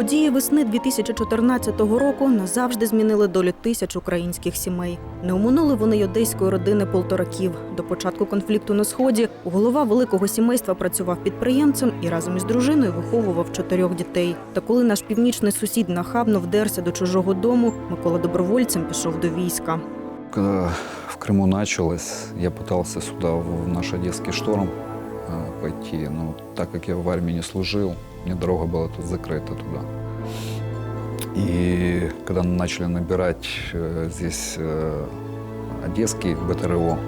Події весни 2014 року назавжди змінили долю тисяч українських сімей. Не оминули вони й одеської родини полтораків. До початку конфлікту на сході голова великого сімейства працював підприємцем і разом із дружиною виховував чотирьох дітей. Та коли наш північний сусід нахабно вдерся до чужого дому, Микола добровольцем пішов до війська. Когда в Крыму началось, я пытался сюда, в наш Одесский шторм, э, пойти. Но так как я в армии не служил, мне дорога была тут закрыта туда. И когда начали набирать э, здесь э, Одесский БТРО,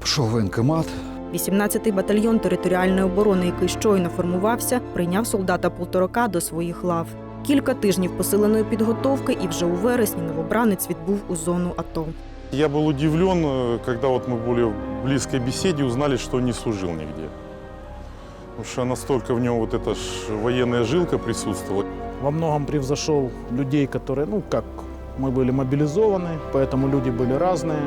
пошел в военкомат, 18-й батальйон територіальної оборони, який щойно формувався, прийняв солдата полторака до своїх лав. Кілька тижнів посиленої підготовки, і вже у вересні новобранець відбув у зону АТО. Я был удивлен, э, когда вот мы были в близкой беседе, узнали, что он не служил нигде. Потому что настолько в нем вот эта ж военная жилка присутствовала. во многом превзошел людей, которые, ну, как мы были мобилизованы, поэтому люди были разные.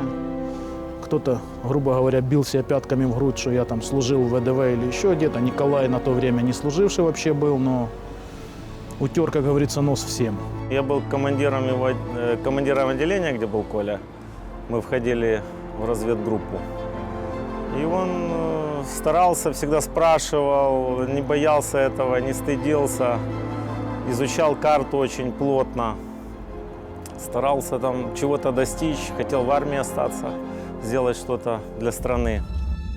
Кто-то, грубо говоря, бил себя пятками в грудь, что я там служил в ВДВ или еще где-то. Николай на то время не служивший вообще был, но утер, как говорится, нос всем. Я был командиром, его, э, командиром отделения, где был Коля. Мы входили в разведгруппу. И он э, старался, всегда спрашивал, не боялся этого, не стыдился. Изучал карту очень плотно. Старался там чего-то достичь, хотел в армии остаться, сделать что-то для страны.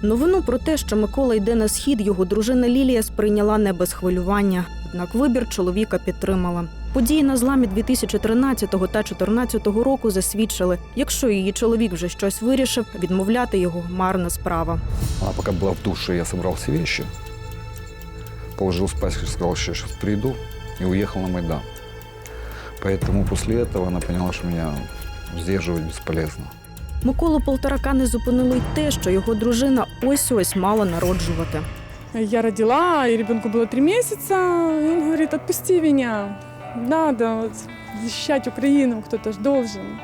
Новину про те, що Микола йде на схід, його дружина Лілія сприйняла не без хвилювання. Однак вибір чоловіка підтримала. Події на зламі 2013 та 2014 року засвідчили, якщо її чоловік вже щось вирішив, відмовляти його марна справа. Она пока была в душе, я собрал все вещи, положил спать, сказал, что сейчас приду, и уехал на Майдан. Поэтому после этого она поняла, что меня сдерживать бесполезно. Миколу Полторака не зупинило й те, що його дружина ось ось мала народжувати. Я родила, и ребенку было три месяца. И он говорит, отпусти меня. Надо вот, защищать Украину, кто-то ж должен.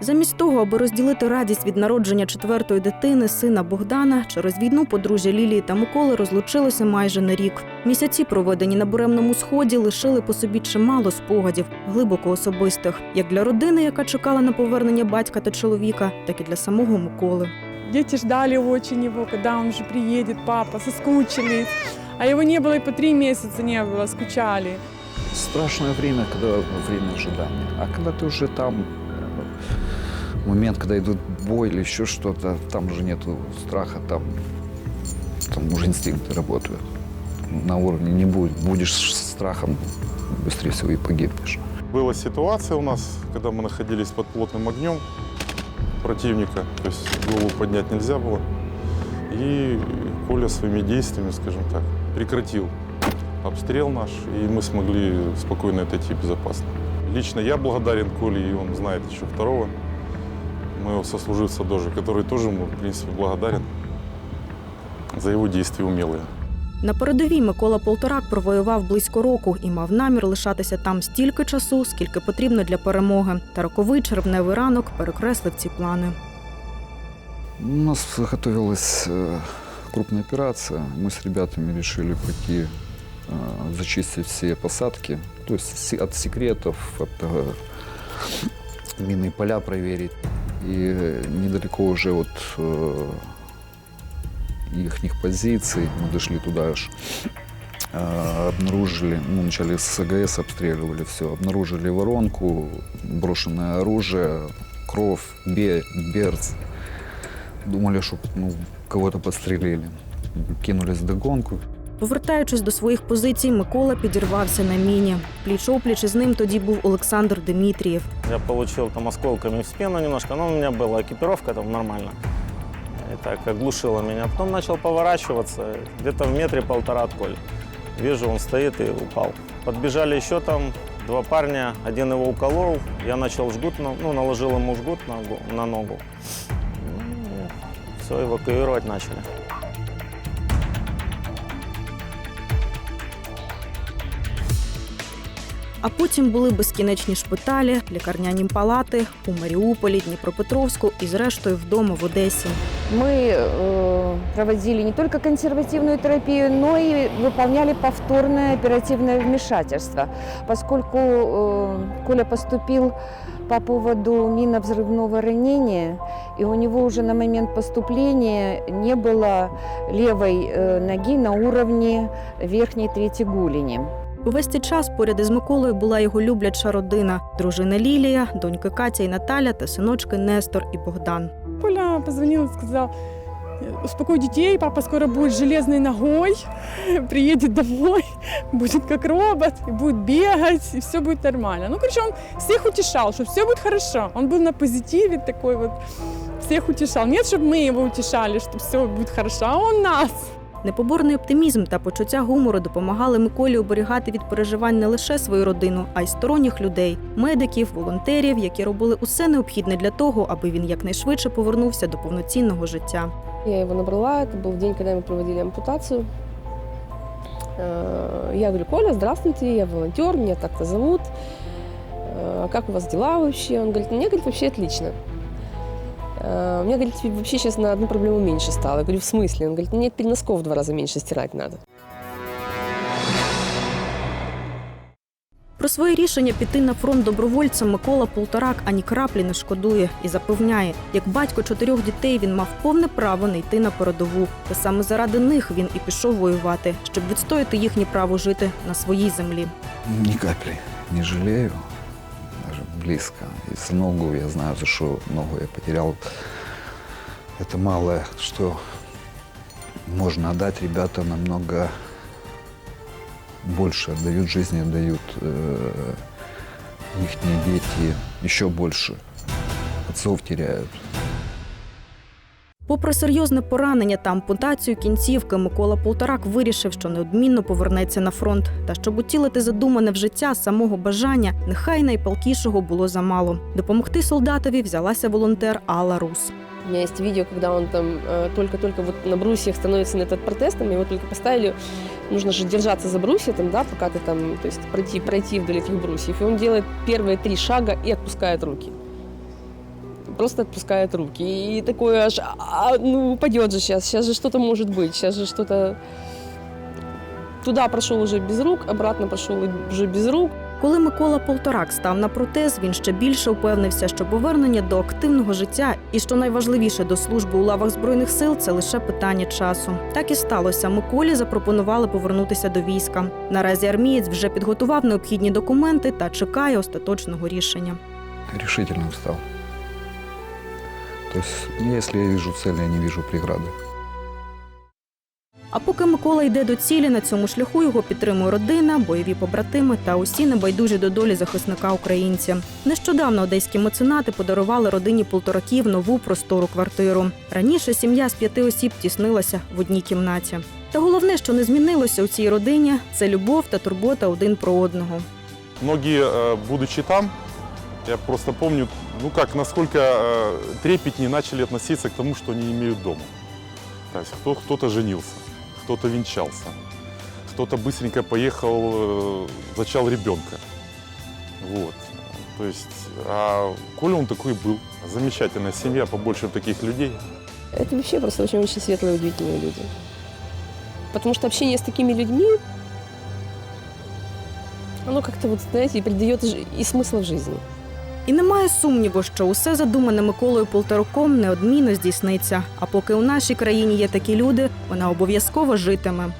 Замість того, аби розділити радість від народження четвертої дитини, сина Богдана, через війну подружжя Лілії та Миколи розлучилося майже на рік. Місяці, проведені на буремному сході, лишили по собі чимало спогадів, глибоко особистих, як для родини, яка чекала на повернення батька та чоловіка, так і для самого Миколи. Дети ждали очень его, когда он уже приедет, папа, соскучились. А его не было и по три месяца не было, скучали. Страшное время, когда время ожидания. А когда ты уже там, э, момент, когда идут бой или еще что-то, там уже нету страха, там, там уже инстинкты работают. На уровне не будет. Будешь с страхом, быстрее всего и погибнешь. Была ситуация у нас, когда мы находились под плотным огнем противника, то есть голову поднять нельзя было. И Коля своими действиями, скажем так, прекратил обстрел наш, и мы смогли спокойно отойти безопасно. Лично я благодарен Коле, и он знает еще второго моего сослуживца тоже, который тоже ему, в принципе, благодарен за его действия умелые. На передовій Микола Полторак провоював близько року і мав намір лишатися там стільки часу, скільки потрібно для перемоги. Та роковий червневий ранок перекреслив ці плани. У нас готовилась э, крупная операция. Мы с ребятами решили пойти э, зачистить все посадки, то есть от секретов, от э, минные поля проверить. И э, недалеко уже от э, их позиций, мы дошли туда аж, э, обнаружили, ну, вначале с АГС обстреливали все, обнаружили воронку, брошенное оружие, кровь, бе, берц. Думали, що ну, кого-то подстрелили. Кинулись в догонку. Повертаючись до своїх позицій, Микола підірвався на міні. Пліч опліч із ним тоді був Олександр Дмитрієв. Я получил там осколками в спину немножко, но у меня была экипировка там нормально. И так оглушило меня. Потом начал поворачиваться, где-то в метре полтора от Коли. Вижу, он стоит и упал. Подбежали еще там два парня, один его уколол, я начал жгут, на- ну, наложил ему жгут на, го- на ногу. все, эвакуировать начали. А потім були безкінечні шпиталі, лікарняні палати у Маріуполі, Дніпропетровську і, зрештою, вдома в Одесі. Мы э, проводили не только консервативную терапию, но и выполняли повторное оперативное вмешательство, поскольку э, Коля поступил по поводу минно-взрывного ранения, и у него уже на момент поступления не было левой э, ноги на уровне верхней трети голени. Увесь цей час поряд із Миколою була його любляча родина: дружина Лілія, доньки Катя і Наталя та синочки Нестор і Богдан. Коля позвонил и сказал, успокой детей, папа скоро будет с железной ногой, приедет домой, будет как робот, и будет бегать, и все будет нормально. Ну, короче, он всех утешал, что все будет хорошо. Он был на позитиве такой вот, всех утешал. Нет, чтобы мы его утешали, что все будет хорошо, а он нас. Непоборний оптимізм та почуття гумору допомагали Миколі оберігати від переживань не лише свою родину, а й сторонніх людей медиків, волонтерів, які робили усе необхідне для того, аби він якнайшвидше повернувся до повноцінного життя. Я его набрала, это был день, когда мы проводили ампутацию. Э, Я говорю, Коля, здравствуйте, я волонтер, меня так-то зовут. Э, Как у вас дела вообще? Он говорит, мне, говорит, вообще отлично. Э, У меня, говорит, вообще сейчас на одну проблему меньше стало. Я говорю, в смысле? Он говорит, мне теперь носков в два раза меньше стирать надо. Про своє рішення піти на фронт добровольцем Микола Полторак ані краплі не шкодує і запевняє, як батько чотирьох дітей він мав повне право не йти на передову. Та саме заради них він і пішов воювати, щоб відстояти їхнє право жити на своїй землі. Ни капли не жалею, даже близко. И за ногу я знаю, за что ногу я потерял. Это малое, что можно отдать. Ребята намного больше отдают жизни, отдают их дети еще больше. Отцов теряют. Попри серйозне поранення та ампутацію кінцівки, Микола Полторак вирішив, що неодмінно повернеться на фронт. Та щоб утілити задумане в життя самого бажання, нехай найпалкішого було замало. Допомогти солдатові взялася волонтер Алла Рус. У меня есть видео, когда он там э, только-только вот на брусьях становится на этот протест, там его только поставили, нужно же держаться за брусья, там, да, пока ты там, то есть пройти, пройти вдоль этих брусьев. И он делает первые три шага и отпускает руки. Просто отпускает руки. И такое аж, а, ну, упадет же сейчас, сейчас же что-то может быть, сейчас же что-то... Туда прошел уже без рук, обратно прошел уже без рук. Коли Микола Полторак став на протез, він ще більше упевнився, що повернення до активного життя і що найважливіше до служби у лавах збройних сил це лише питання часу. Так і сталося. Миколі запропонували повернутися до війська. Наразі армієць вже підготував необхідні документи та чекає остаточного рішення. Решительным стал. То есть, если я вижу цель, я не вижу преграды. А поки Микола йде до цілі, на цьому шляху його підтримує родина, бойові побратими та усі небайдужі до долі захисника українця. Нещодавно одеські меценати подарували родині полтораків нову простору квартиру. Раніше сім'я з п'яти осіб тіснилася в одній кімнаті. Та головне, що не змінилося у цій родині, це любов та турбота один про одного. Многие, э, будучи там, я просто помню, ну как, насколько э, трепетнее начали относиться к тому, что они имеют дома. То есть кто, кто-то женился, кто-то венчался, кто-то быстренько поехал, э, зачал ребенка. Вот. То есть, а Коля он такой был. Замечательная семья, побольше таких людей. Это вообще просто очень-очень светлые, удивительные люди. Потому что общение с такими людьми, оно как-то, вот, знаете, придает и смысла в жизни. І немає сумніву, що усе задумане Миколою Полтороком неодмінно здійсниться. А поки у нашій країні є такі люди, вона обов'язково житиме.